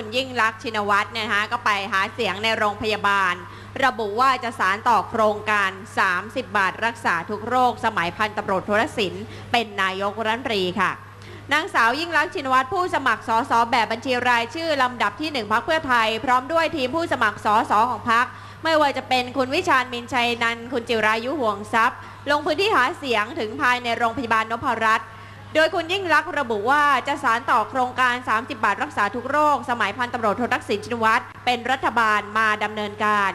คุณยิ่งลักษณ์ชินวัตรเนี่ยนะคะก็ไปหาเสียงในโรงพยาบาล ระบุว่าจะสารต่อโครงการ 30 บาทรักษาทุกโรค สมัยพันตำรวจโทรศิลป์เป็นนายกรัฐมนตรีค่ะนางสาวยิ่งลักษณ์ชินวัตรผู้สมัครสสแบบบัญชีรายชื่อลำดับที่1พักเพื่อไทย พร้อมด้วยทีมผู้สมัครสสของพักไม่ว่าจะเป็นคุณวิชาญมินชัยนันคุณจิรายุห่วงทรัพย์ ลงพื้นที่หาเสียงถึงภายในโรงพยาบาลนพรัตน์ โดยคุณยิ่งลักษณ์ระบุว่าจะสารต่อโครงการ 30 บาทรักษาทุกโรค สมัยพันตำรวจโททักษิณชินวัตรเป็นรัฐบาลมาดำเนินการ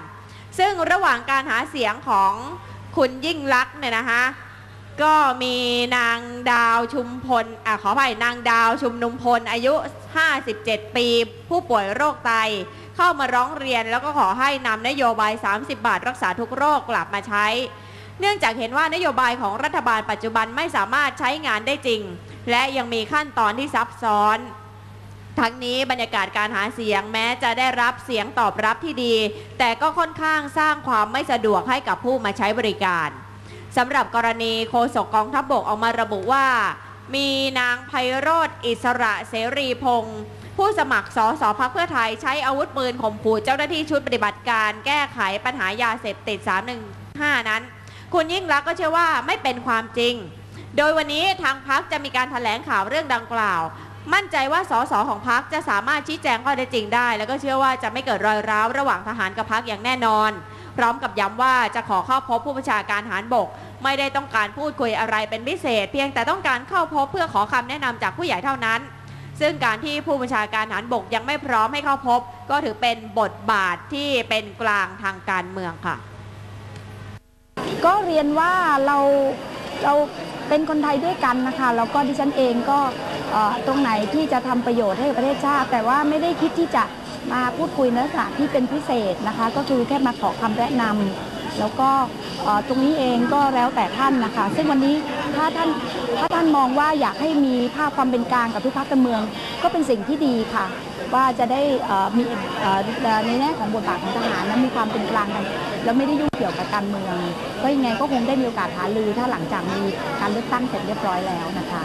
ซึ่งระหว่างการหาเสียงของคุณยิ่งลักษณ์เนี่ยนะคะก็มีนางดาวชุมพลอะขออภัยนางดาวชุมนุมพลอายุ 57 ปี ผู้ป่วยโรคไต เข้ามาร้องเรียนแล้วก็ขอให้นำนโยบาย 30 บาทรักษาทุกโรคกลับมาใช้ เนื่องจากเห็นว่านโยบายของรัฐบาลปัจจุบันไม่สามารถใช้งานได้จริง และยังมีขั้นตอนที่ซับซ้อน ทั้งนี้บรรยากาศการหาเสียงแม้จะได้รับเสียงตอบรับที่ดี แต่ก็ค่อนข้างสร้างความไม่สะดวกให้กับผู้มาใช้บริการสำหรับกรณีโฆษกกองทัพบบกออกมาระบุว่า มีนางไพโรธอิสระเสรีพงศ์ผู้สมัครสสพักเพื่อไทยใช้อาวุธปืนข่มขู่เจ้าหน้าที่ชุดปฏิบัติการแก้ไขปัญหายาเสพติด 315 นั้น คุณยิ่งรักก็เชื่อว่าไม่เป็นความจริง โดยวันนี้ทางพักจะมีการถแถลงข่าวเรื่องดังกล่าว มั่นใจว่าสสของพักจะสามารถชี้แจงข้อเท็จจริงได้ แล้วก็เชื่อว่าจะไม่เกิดรอยร้าวระหว่างทหารกับพักอย่างแน่นอน พร้อมกับย้ำว่าจะขอเข้าพบผู้บัญชาการทหารบก ไม่ได้ต้องการพูดคุยอะไรเป็นพิเศษ เพียงแต่ต้องการเข้าพบเพื่อขอคำแนะนำจากผู้ใหญ่เท่านั้นซึ่งการที่ผู้บัญชาการทหารบกยังไม่พร้อมให้เข้าพบ ก็ถือเป็นบทบาทที่เป็นกลางทางการเมืองค่ะ ก็เรียนว่าเราเราเป็นคนไทยด้วยกันนะคะแล้วก็ดิฉันเองก็ตรงไหนที่จะทำประโยชน์ให้กับประเทศชาติ แต่ว่าไม่ได้คิดที่จะมาพูดคุยในลักษณะที่เป็นพิเศษนะคะ ก็คือแค่มาขอคำแนะนำแล้วก็ตรงนี้เองก็แล้วแต่ท่านนะคะ ซึ่งวันนี้ถ้าท่านถ้าท่านมองว่าอยากให้มีภาพความเป็นกลางกับทุกภาคการเมือง ก็เป็นสิ่งที่ดีค่ะ ว่าจะได้มีในแง่ของบทบาทของทหารนั้นมีความเป็นกลางกันแล้วไม่ได้ยุ่งเกี่ยวกับการเมือง ก็ยังไงก็คงได้มีโอกาสหาลือถ้าหลังจากมีการเลือกตั้งเสร็จเรียบร้อยแล้วนะคะ